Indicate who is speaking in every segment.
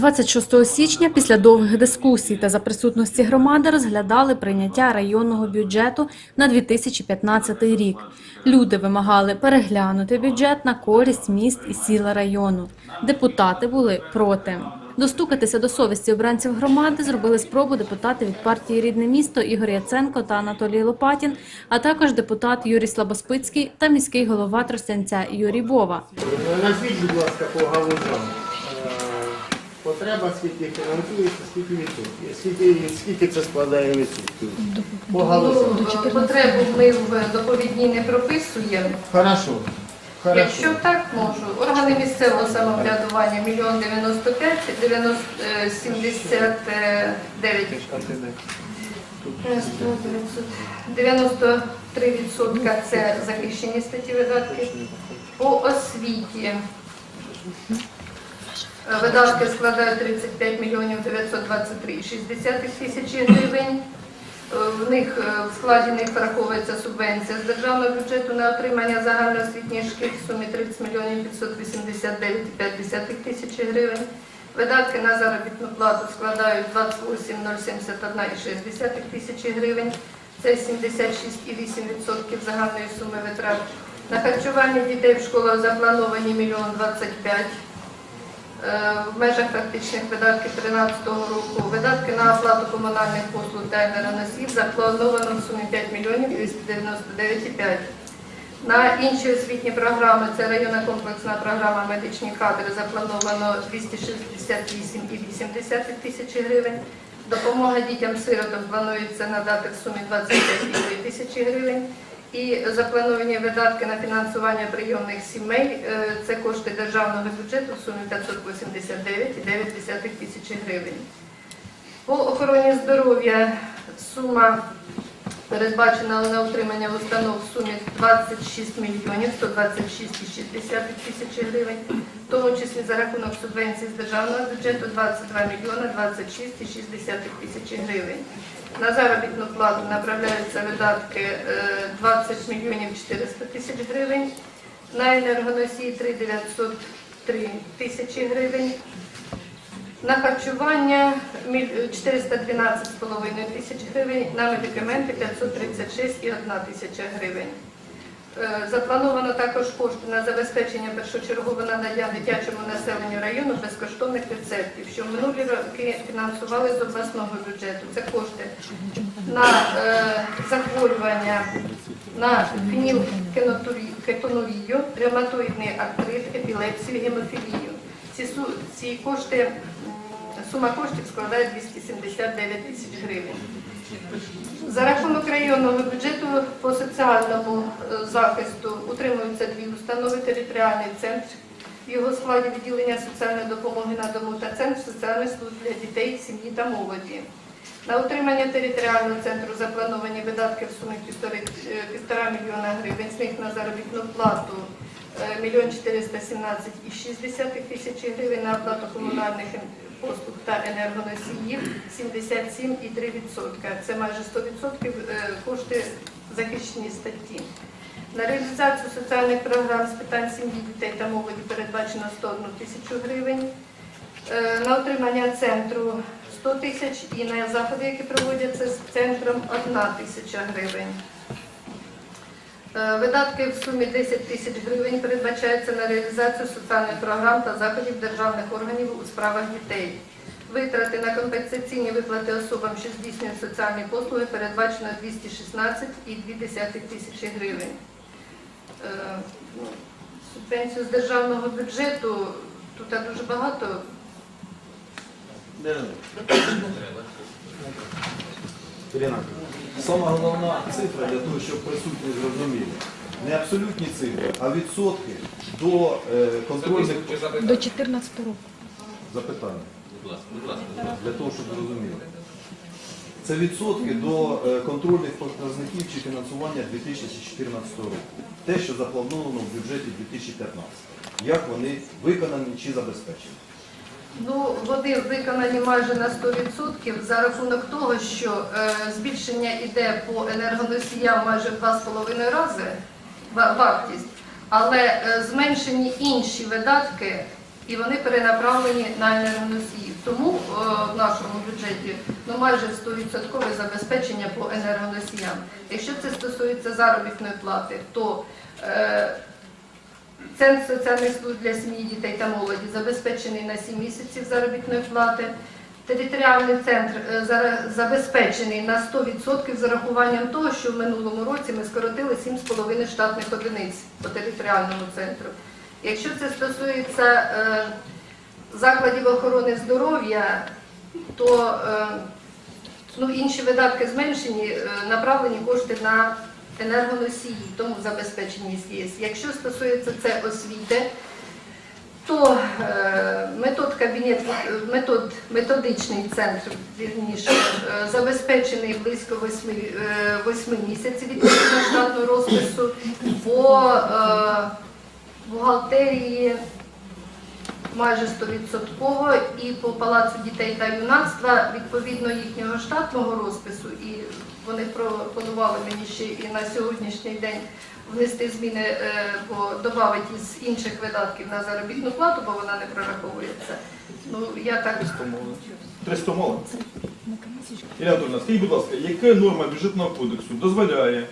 Speaker 1: 26 січня після довгих дискусій та за присутності громади розглядали прийняття районного бюджету на 2015 рік. Люди вимагали переглянути бюджет на користь міст і сіл району. Депутати були проти. Достукатися до совісті обранців громади зробили спробу депутати від партії Рідне місто Ігор Яценко та Анатолій Лопатін, а також депутат Юрій Слабоспицький та міський голова Тростянця Юрій Бова.
Speaker 2: Назвіть, будь ласка, по галузям. Потреба, скільки фінансується, скільки відсотків. Скільки, скільки це складає відсотків? По галузям.
Speaker 3: Ну, потребу ми в доповідній не прописуємо.
Speaker 2: Хорошо. Хорошо.
Speaker 3: Якщо так можу, органи місцевого самоврядування мільйон 95, 90, е, 79, е, 93% це захищені статті видатки. По освіті видатки складають 35 мільйонів 923,6 тисячі гривень. Е, В них е, в складі них враховується субвенція з державного бюджету на отримання загальноосвітніх шкіл в сумі 30 мільйонів 589,5 тисячі гривень. Видатки на заробітну плату складають 28 071,6 тисячі гривень. Це 76,8% загальної суми витрат. На харчування дітей в школах заплановані 1 25 Е, в межах фактичних видатків 2013 року. Видатки на оплату комунальних послуг та енергоносів заплановано в сумі 5 мільйонів 299,5. На інші освітні програми, це районна комплексна програма медичні кадри, заплановано 268,8 тисячі гривень. Допомога дітям-сиротам планується надати в сумі 25,2 тисячі гривень. І заплановані видатки на фінансування прийомних сімей е, це кошти державного бюджету в сумі 589,9 тисячі гривень. По охороні здоров'я сума передбачена на утримання установ в сумі 26 мільйонів 126,6 тисячі гривень, в тому числі за рахунок субвенцій з державного бюджету 22 мільйони 26,6 тисячі гривень. На заробітну плату направляються видатки е, 20 мільйонів 400 тисяч гривень, на енергоносії 3 903 тисячі гривень, на харчування міль- 412,5 тисяч гривень, на медикаменти 536,1 тисяча гривень. Е, Заплановано також кошти на забезпечення першочергового надання дитячому населенню району безкоштовних рецептів, що в минулі роки фінансували з обласного бюджету. Це кошти на е, захворювання, на фенілкетонурію, ревматоїдний артрит, епілепсію, гемофілію. Ці, ці кошти, сума коштів складає 279 тисяч гривень. За рахунок районного бюджету по соціальному е, захисту утримуються дві установи, територіальний центр, в його складі відділення соціальної допомоги на дому та центр соціальних служб для дітей, сім'ї та молоді. На утримання територіального центру заплановані видатки в сумі півтори- е, півтора мільйона гривень, з них на заробітну плату мільйон 417,6 тисячі гривень, на оплату комунальних послуг та енергоносіїв 77,3%. Це майже 100% е, кошти захищені статті. На реалізацію соціальних програм з питань сім'ї, дітей та молоді передбачено 101 тисячу гривень. Е, На утримання центру 100 тисяч і на заходи, які проводяться з центром 1 тисяча гривень. Е, Видатки в сумі 10 тисяч гривень передбачаються на реалізацію соціальних програм та заходів державних органів у справах дітей. Витрати на компенсаційні виплати особам, що здійснюють соціальні послуги, передбачено 216,2 тисячі гривень. Е, ну, Субвенцію з державного бюджету тут дуже багато.
Speaker 4: Сама головна цифра для того, щоб присутні зрозуміли. Не абсолютні цифри, а відсотки до е, контрольних
Speaker 1: До 14 року.
Speaker 4: запитань. Для того, щоб зрозуміли. Це відсотки до е, контрольних показників чи фінансування 2014 року. Те, що заплановано в бюджеті 2015. Як вони виконані чи забезпечені.
Speaker 3: Ну, вони виконані майже на 100% за рахунок того, що е, збільшення йде по енергоносіям майже в 2,5 рази вартість, але е, зменшені інші видатки і вони перенаправлені на енергоносії. Тому е, в нашому бюджеті ну, майже 100% забезпечення по енергоносіям. Якщо це стосується заробітної плати, то е, Центр соціальних служб для сім'ї, дітей та молоді забезпечений на 7 місяців заробітної плати. Територіальний центр е, забезпечений на 100% з урахуванням того, що в минулому році ми скоротили 7,5 штатних одиниць по територіальному центру. Якщо це стосується е, закладів охорони здоров'я, то е, ну, інші видатки зменшені, направлені кошти на енергоносії, тому забезпеченість є. Якщо стосується це освіти, то е, метод кабінет, метод, методичний центр вірніше, е, забезпечений близько 8, е, 8 місяців відповідно штатного розпису. Е, бухгалтерії майже 100% і по Палацу дітей та юнацтва відповідно їхнього штатного розпису, і вони пропонували мені ще і на сьогоднішній день внести зміни, е, бо додати із інших видатків на заробітну плату, бо вона не прораховується. Ну я так
Speaker 5: 300 мало. Ірина Анатольовна, скажіть, будь ласка, яка норма бюджетного кодексу дозволяє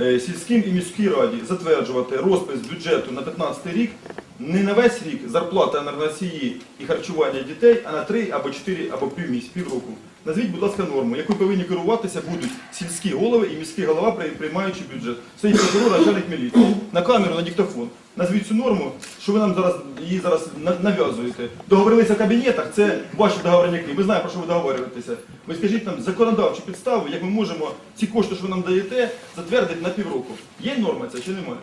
Speaker 5: е, сільським і міській раді затверджувати розпис бюджету на 15 рік не на весь рік зарплата енергоносії і харчування дітей, а на 3 або 4 або півмісяць, півроку? Назвіть, будь ласка, норму, якою повинні керуватися будуть сільські голови і міський голова, приймаючи бюджет. Стоїть прокурор, начальник міліції. На камеру, на диктофон. Назвіть цю норму, що ви нам зараз її зараз нав'язуєте. Договорилися в кабінетах, це ваші договорняки. Ми знаємо, про що ви договорюєтеся. Ви скажіть нам законодавчу підставу, як ми можемо ці кошти, що ви нам даєте, затвердити на півроку. Є норма ця чи немає?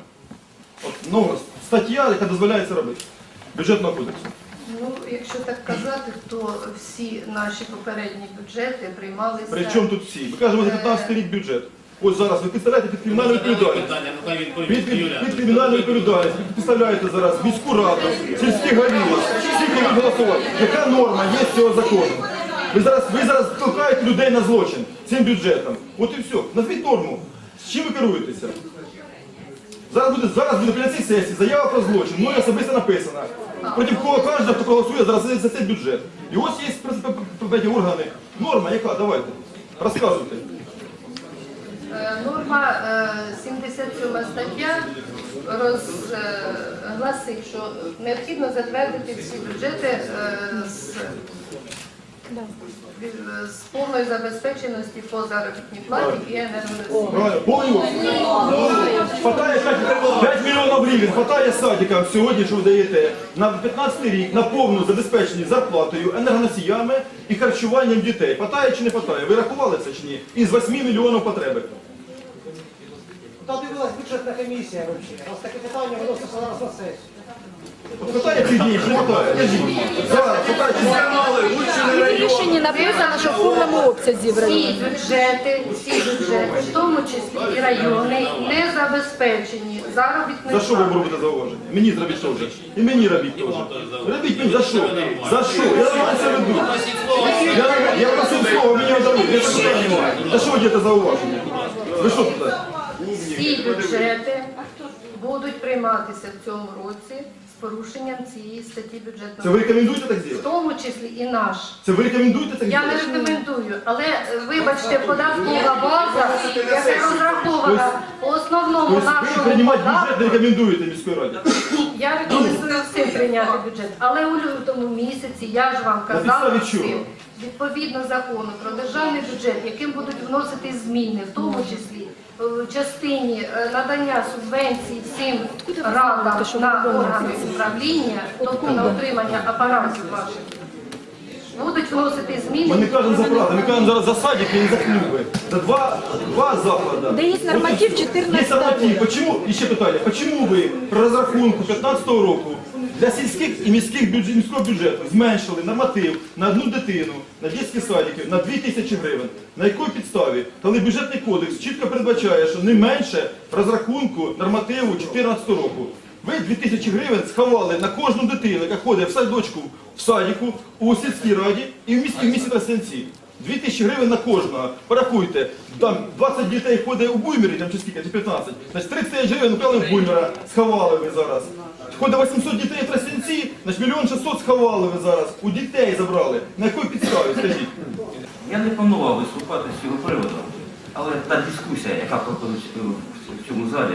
Speaker 5: От нова стаття, яка дозволяє це робити. Бюджетного кодексу.
Speaker 3: Ну, якщо так казати, то всі наші попередні бюджети приймалися.
Speaker 5: При чому тут всі? Ми кажемо за 15 рік бюджет. Ось зараз ви представляєте під кримінальну відповідальність.
Speaker 6: Ну
Speaker 5: Під, під, під кримінальну відповідальність ви представляєте зараз міську раду, сільських голів, всі будуть голосувати. Яка норма є з цього закону? Ви зараз, ви зараз толкаєте людей на злочин цим бюджетом. От і все. Назвіть норму. З чим ви керуєтеся? Зараз буде, зараз буде на цій сесії заява про злочин, мною особисто написана. Проти кого кожен, хто проголосує за цей бюджет. І ось є принципі, органи. Норма яка? Давайте. Розказуйте.
Speaker 3: Е, Норма е, 77 стаття розгласить, що необхідно затвердити всі бюджети е, з, з повною забезпеченості по заробітній платі і
Speaker 5: повністю. Хватає 5, 5 мільйонів гривень, хватає садикам сьогодні, що ви даєте на 15 рік на повну забезпеченість зарплатою, енергоносіями і харчуванням дітей. Хватає чи не хватає? Ви рахували це чи ні? Із 8 мільйонів потреби.
Speaker 7: Та дивилась бюджетна комісія взагалі. Раз таке питання виноситься зараз на сесію.
Speaker 5: Цих днів, не хватає? Зараз, не
Speaker 8: В рішенні написано, що в повному обсязі в
Speaker 3: Всі
Speaker 8: районі.
Speaker 3: бюджети, всі бюджети, в тому числі і райони, не забезпечені заробітною
Speaker 5: За що ви робите зауваження? Мені зробіть теж. І мені робіть теж. Робіть мені, за що? За що? Я вам це веду. Я, я просив слово, мені дали. Я це питання маю. За що ви робите зауваження? Ви що туди?
Speaker 3: Всі бюджети будуть прийматися в цьому році порушенням цієї статті
Speaker 5: Це ви рекомендуєте так
Speaker 3: В
Speaker 5: зробити?
Speaker 3: тому числі і наш.
Speaker 5: Це ви рекомендуєте так
Speaker 3: Я не
Speaker 5: зробити?
Speaker 3: рекомендую, але е, вибачте, податкова база, яка розрахована по основному
Speaker 5: Тобто ви
Speaker 3: нашому
Speaker 5: приймати бюджет не
Speaker 3: податку,
Speaker 5: рекомендуєте міської раді?
Speaker 3: я рекомендую всім прийняти бюджет. Але у лютому місяці я ж вам
Speaker 5: На
Speaker 3: казала
Speaker 5: підставі чого?
Speaker 3: всім, відповідно закону про державний бюджет, яким будуть вносити зміни, в тому числі в частині е, надання субвенцій всім радам на органи управління, тобто на утримання апаратів ваших. Будуть вносити зміни.
Speaker 5: Ми не кажемо за правду, ми кажемо зараз за садики і за клуби. За два, два заклади.
Speaker 8: Де є норматив
Speaker 5: Є
Speaker 8: 14
Speaker 5: норматив. Почему, і ще питання, почему ви при розрахунку 15-го року для сільських і міських бюджет, міського бюджету зменшили норматив на одну дитину, на дитячі садики на 2 тисячі гривень? На якій підставі? Коли бюджетний кодекс чітко передбачає, що не менше розрахунку нормативу 14 року. Ви 2 тисячі гривень сховали на кожну дитину, яка ходить в садочку, в садіку, у сільській раді і в місті, в місті Тростянці. 2000 гривень на кожного. Порахуйте, там 20 дітей ходить у буймері, там чи скільки, чи 15. Значить 30 тисяч гривень украли в буймера, сховали ви зараз. Ходить 800 дітей в Тростянці, значить мільйон 600 сховали ви зараз. У дітей забрали. На якій підставі, скажіть?
Speaker 6: Я не планував виступати з цього приводу, але та дискусія, яка проходить в цьому залі,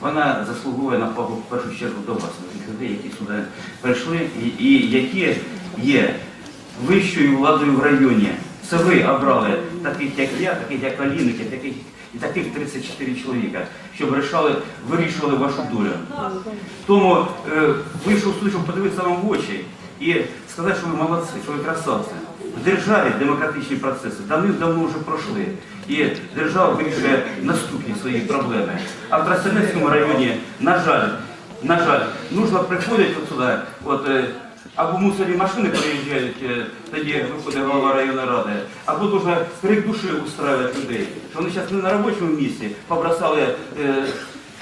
Speaker 6: вона заслуговує на в першу чергу до вас, тих людей, які сюди прийшли і, і які є вищою владою в районі. Це ви обрали таких, як я, таких, як Аліник, таких і таких 34 чоловіка, щоб рішали, вирішували вашу долю. Тому е, вийшов суд, щоб подивитися вам в очі і сказати, що ви молодці, що ви красавці. В державі демократичні процеси давним-давно вже пройшли. І держава вирішує наступні свої проблеми. А в Тростянецькому районі, на жаль, на жаль, нужно приходити от сюди, от, е, або мусорні машини приїжджають, е, тоді виходить голова районної ради, або нужно крик душі устраювати людей, що вони зараз не на робочому місці побросали е,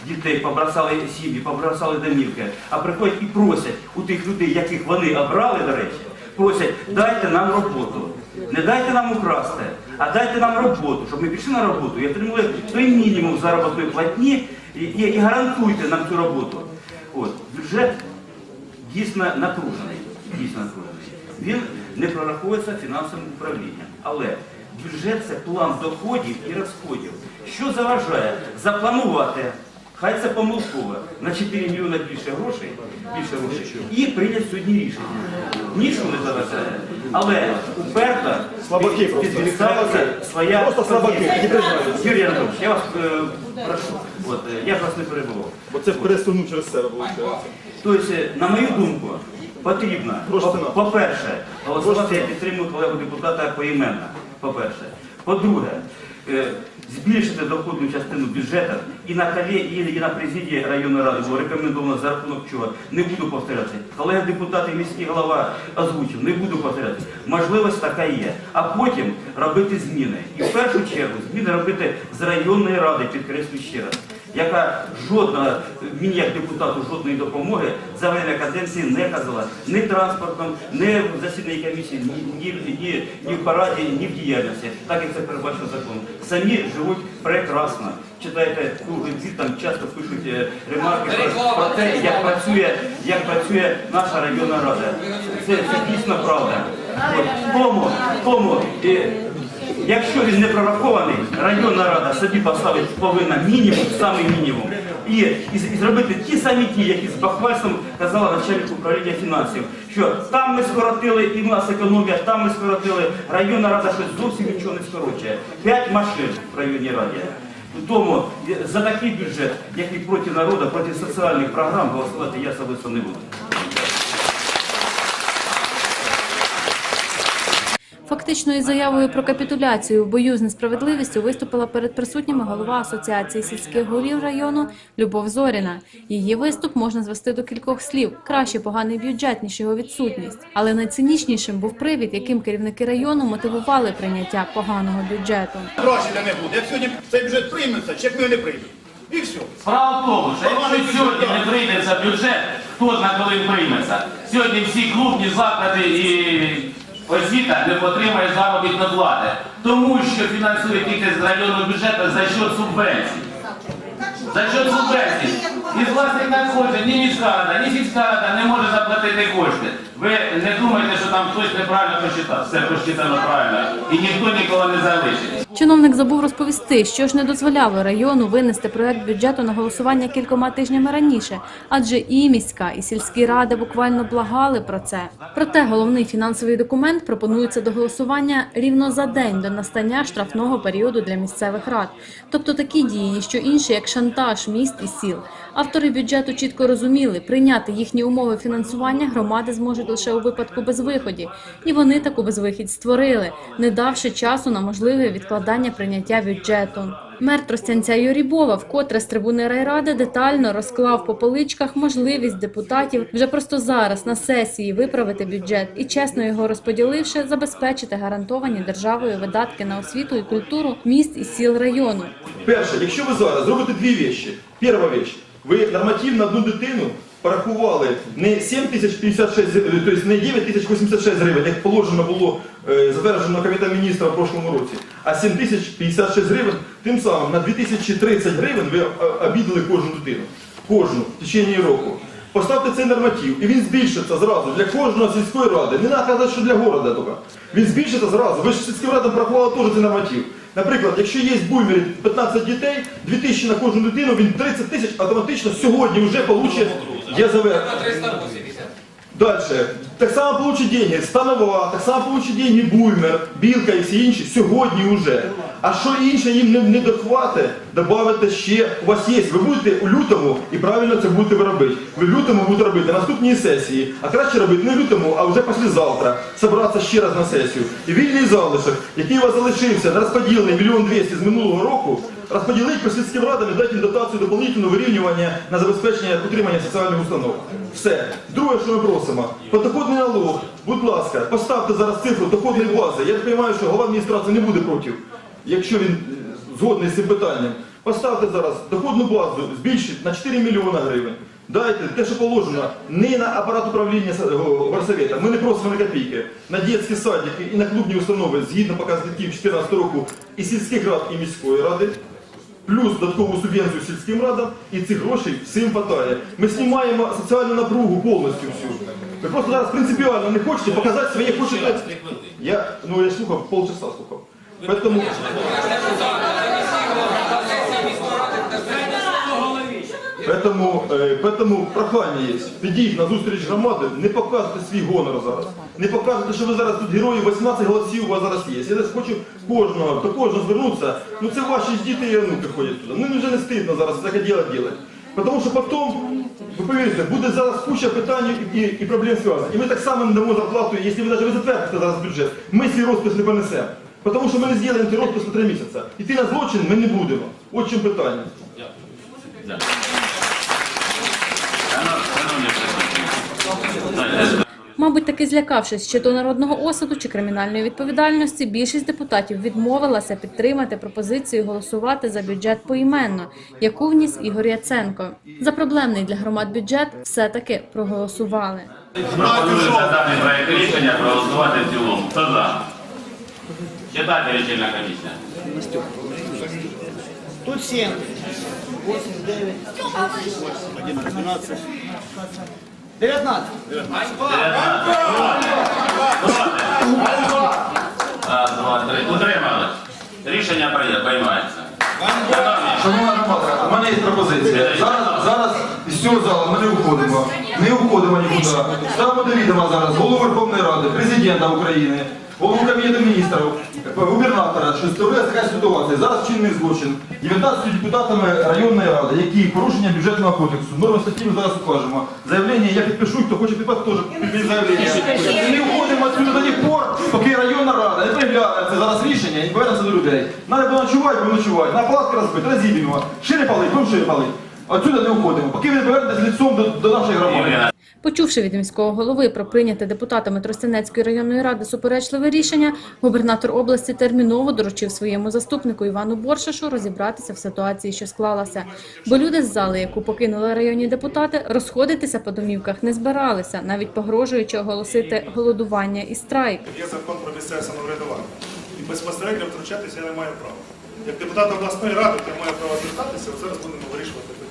Speaker 6: дітей, побросали сім'ї, побросали домівки, а приходять і просять у тих людей, яких вони обрали, до речі, просять, дайте нам роботу. Не дайте нам украсти, а дайте нам роботу, щоб ми пішли на роботу і отримали той мінімум заробітної платні і, і, і гарантуйте нам цю роботу. От, бюджет дійсно напружений. Дійсно напружений. Він не прораховується фінансовим управлінням. Але бюджет це план доходів і розходів. Що заважає запланувати, хай це помилково, на 4 мільйони більше грошей, більше грошей, і прийняти сьогодні рішення. Ніщо не заважає. Але уперто
Speaker 5: Слабаки
Speaker 6: своя. Юрій Анатольович, я вас е, прошу, от, е, я вас не перебував.
Speaker 5: Бо це пересунув через себе, виходить.
Speaker 6: Тобто, на мою думку, потрібно, по-перше, голосувати, я підтримую колегу депутата поіменно, по-перше. По-друге, е, збільшити доходну частину бюджету і на колі, і, на президії районної ради було рекомендовано за рахунок чого. Не буду повторяти. Колега депутати міський голова озвучив, не буду повторяти. Можливість така є. А потім робити зміни. І в першу чергу зміни робити з районної ради, підкреслю ще раз яка жодна, мені як депутату жодної допомоги за время каденції не казала ні транспортом, ні в засіданні комісії, ні, ні, ні, ні в параді, ні в діяльності, так як це передбачено законом. Самі живуть прекрасно. Читаєте круглий звіт, там часто пишуть е, ремарки про, про те, як працює, як працює наша районна рада. Це, це дійсно правда. От, тому, тому е, Якщо він не прорахований, районна рада собі поставить повинна мінімум, самий мінімум, і, і, і зробити ті самі ті, які з бахвальством казала начальник управління фінансів, що там ми скоротили, і в нас економія, там ми скоротили, районна рада щось зовсім нічого не скорочує. П'ять машин в районній раді. Тому за такий бюджет, як і проти народу, проти соціальних програм голосувати я особисто не буду.
Speaker 1: Фактичною заявою про капітуляцію в бою з несправедливістю виступила перед присутніми голова Асоціації сільських голів району Любов Зоріна. Її виступ можна звести до кількох слів: краще поганий бюджет, ніж його відсутність. Але найцинічнішим був привід, яким керівники району мотивували прийняття поганого бюджету.
Speaker 9: Гроші не буде. Як сьогодні цей бюджет прийметься, чи ми не прийдемо. І все.
Speaker 10: Справа в тому, що якщо сьогодні не прийметься бюджет, хто знає, коли прийметься. Сьогодні всі клубні заклади і освіта не отримає заробітну плати. Тому що фінансує тільки з районного бюджету за счет субвенцій. За счет субвенцій. Із власних надходжень ні міська рада, ні сільська рада не може заплатити кошти. Ви не думайте, що там хтось неправильно посчитав. Все посчитано правильно. І ніхто нікого не залишить.
Speaker 1: Чиновник забув розповісти, що ж не дозволяло району винести проект бюджету на голосування кількома тижнями раніше, адже і міська, і сільські ради буквально благали про це. Проте головний фінансовий документ пропонується до голосування рівно за день до настання штрафного періоду для місцевих рад. Тобто такі дії, ніщо інше, як шантаж міст і сіл. Автори бюджету чітко розуміли, прийняти їхні умови фінансування громади зможуть лише у випадку безвиході. І вони таку безвихідь створили, не давши часу на можливе відкладання прийняття бюджету. Мер Тростянця Юрій Бова вкотре з трибуни райради детально розклав по поличках можливість депутатів вже просто зараз на сесії виправити бюджет і чесно його розподіливши, забезпечити гарантовані державою видатки на освіту і культуру міст і сіл району.
Speaker 5: Перше, якщо ви зараз зробите дві речі. Перша річ, ви норматив на одну дитину порахували не 7 тисяч 56, тобто не 9 тисяч 86 гривень, як положено було е, затверджено Кабінетом міністра в прошлому році, а 7 тисяч 56 гривень, тим самим на 2030 гривень ви е, обідали кожну дитину. Кожну в течение року. Поставте цей норматив, і він збільшиться зразу для кожної сільської ради. Не треба казати, що для города тільки. Він збільшиться зразу. Ви ж сільським радам порахували теж цей норматив. Наприклад, якщо є в бумері 15 дітей, 2000 на кожну людину, він 30 тисяч автоматично сьогодні вже получить язове. Дальше. Так само получить деньги станова, так само получить деньги буймер, білка і всі інші сьогодні вже. А що інше їм не, не дохвати, добавити ще. У вас є, ви будете у лютому і правильно це будете ви робити. Ви в лютому будете робити на наступній сесії, а краще робити не лютому, а вже післязавтра. Собратися ще раз на сесію. І вільний залишок, який у вас залишився на розподілений мільйон двісті з минулого року, розподілити по сільським радам і дати їм дотацію доповнительного вирівнювання на забезпечення утримання соціальних установ. Все. Друге, що ми просимо, подоходний налог, будь ласка, поставте зараз цифру доходної бази. Я розумію, що голова адміністрації не буде проти, якщо він е, згодний з цим питанням. Поставте зараз доходну базу, збільшіть на 4 мільйона гривень. Дайте те, що положено, не на апарат управління с- горсовета. Ми не просимо на копійки. На дитячі садики і на клубні установи згідно показників 2014 року і сільських рад, і міської ради плюс додаткову субвенцію сільським радам, і цих грошей всім хватає. Ми знімаємо соціальну напругу повністю всю. Ви просто зараз принципіально не хочете показати своє хочете. Я, ну я слухав, полчаса слухав. Поэтому... Поэтому, е, поэтому прохання є. Підіть на зустріч громади, не показуйте свій гонор зараз. Не показуйте, що ви зараз тут герої, 18 голосів у вас зараз є. Я десь хочу кожного, до кожного звернутися. Ну це ваші ж діти і онуки ходять туди. Ну вже не стидно зараз таке діло робити. Тому що потім, ви повірите, буде зараз куча питань і, і, і проблем зв'язаних. І ми так само не дамо зарплату, якщо ви навіть ви затвердите зараз бюджет, ми свій розпис не понесемо. Тому що ми не зробимо цей розпис на три місяці. Іти на злочин ми не будемо. От чим питання.
Speaker 10: Шановні присутні.
Speaker 1: Мабуть, таки злякавшись чи то народного осуду, чи кримінальної відповідальності, більшість депутатів відмовилася підтримати пропозицію голосувати за бюджет поіменно, яку вніс Ігор Яценко. За проблемний для громад бюджет все-таки проголосували.
Speaker 10: Пропоную за даний проект рішення проголосувати в цілому. Хто за? Читайте лічильна комісія.
Speaker 2: Тут 7, 8, 9,
Speaker 9: 12.
Speaker 7: 19.
Speaker 10: 19. Раз, два, три. Утримались. Рішення прийнято, приймається.
Speaker 4: Шановна громада, у мене є пропозиція. Зараз, зараз із цього залу ми не уходимо. Не уходимо нікуди. Ставимо до відома зараз голову Верховної Ради, президента України, голову Кабінету міністрів, губернатора, що створилася така ситуація. Зараз чинний злочин 19 депутатами районної ради, які порушення бюджетного кодексу. Норми статті ми зараз укажемо. Заявлення я підпишу, хто хоче підписати, теж підпишіть заявлення. І не уходимо відсюди до тих пор, поки районна рада не пригляне це зараз рішення і не повернеться до людей. Надо було ночувати, будемо ночувати. На палатки розбити, розіб'ємо. Шире палить, будемо шире палить. Отсюди не уходимо, поки ви не повернетесь лицом до, до нашої громади.
Speaker 1: Почувши від міського голови про прийняте депутатами Тростянецької районної ради суперечливе рішення, губернатор області терміново доручив своєму заступнику Івану Боршашу розібратися в ситуації, що склалася. Бо люди з зали, яку покинули районні депутати, розходитися по домівках не збиралися, навіть погрожуючи оголосити голодування і страйк.
Speaker 11: Є закон про місцеве самоврядування. І безпосередньо втручатися я не маю права. Як депутат обласної ради, я маю право звертатися, зараз будемо вирішувати.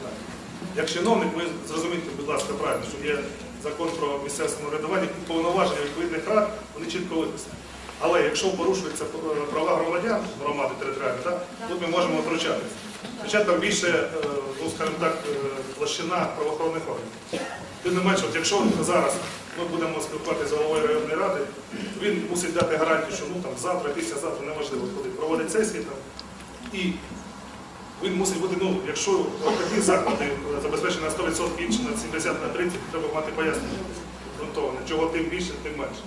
Speaker 11: Як чиновник, ви зрозумієте, будь ласка, правильно, що є закон про місцеве самоврядування, повноваження відповідних рад, вони чітко виписані. Але якщо порушуються е, права громадян, громади територіальної, так, тут ми можемо втручатися. Хоча там більше, е, ну скажімо так, е, площина правоохоронних органів. Тим не менше, от якщо зараз ми будемо спілкуватися з головою районної ради, він мусить дати гарантію, що ну там завтра, післязавтра, неважливо, коли проводить сесії там. І він мусить бути, ну, якщо такі заклади забезпечені на 100% інші на 70 на 30, треба мати пояснення ґрунтоване. Чого тим більше, тим менше.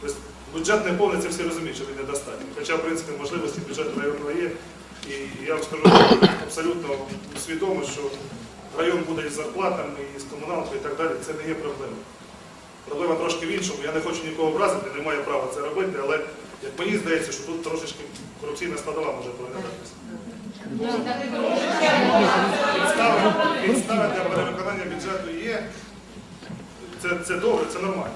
Speaker 11: Тобто бюджет не повний, це всі розуміють, що він недостатній. Хоча, в принципі, можливості бюджету району є. І я вам скажу абсолютно свідомо, що район буде із зарплатами, і з комуналкою і так далі, це не є проблема. Проблема трошки в іншому. Я не хочу нікого образити, не маю права це робити, але як мені здається, що тут трошечки корупційна складова може проглядатися. Підстави, для перевиконання бюджету є. Це, це добре, це нормально.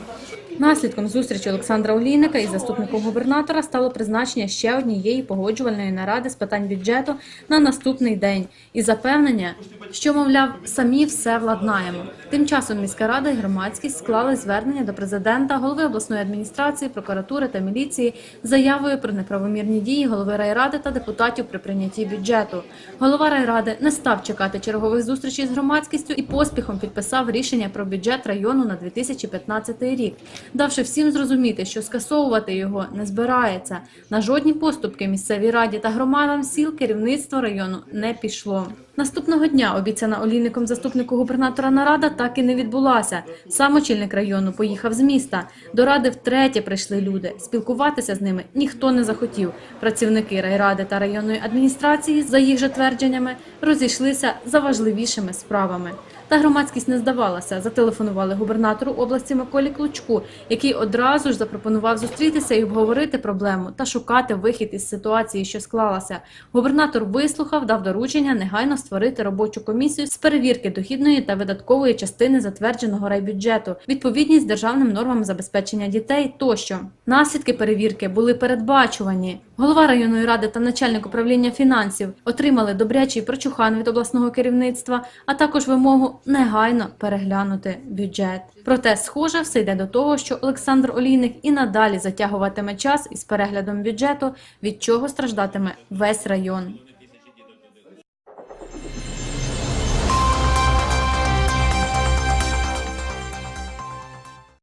Speaker 1: Наслідком зустрічі Олександра Олійника із заступником губернатора стало призначення ще однієї погоджувальної наради з питань бюджету на наступний день і запевнення, що, мовляв, самі все владнаємо. Тим часом міська рада і громадськість склали звернення до президента, голови обласної адміністрації, прокуратури та міліції з заявою про неправомірні дії голови райради та депутатів при прийнятті бюджету. Голова райради не став чекати чергових зустрічей з громадськістю і поспіхом підписав рішення про бюджет району на 2015 рік, давши всім зрозуміти, що скасовувати його не збирається. На жодні поступки місцевій раді та громадам сіл керівництво району не пішло. Наступного дня обіцяна олійником заступнику губернатора нарада так і не відбулася. Сам очільник району поїхав з міста. До ради втретє прийшли люди. Спілкуватися з ними ніхто не захотів. Працівники райради та районної адміністрації, за їх же твердженнями, розійшлися за важливішими справами. Та громадськість не здавалася. Зателефонували губернатору області Миколі Клучку, який одразу ж запропонував зустрітися і обговорити проблему та шукати вихід із ситуації, що склалася. Губернатор вислухав, дав доручення негайно створити робочу комісію з перевірки дохідної та видаткової частини затвердженого райбюджету, відповідність державним нормам забезпечення дітей тощо. Наслідки перевірки були передбачувані. Голова районної ради та начальник управління фінансів отримали добрячий прочухан від обласного керівництва, а також вимогу негайно переглянути бюджет. Проте, схоже, все йде до того, що Олександр Олійник і надалі затягуватиме час із переглядом бюджету, від чого страждатиме весь район.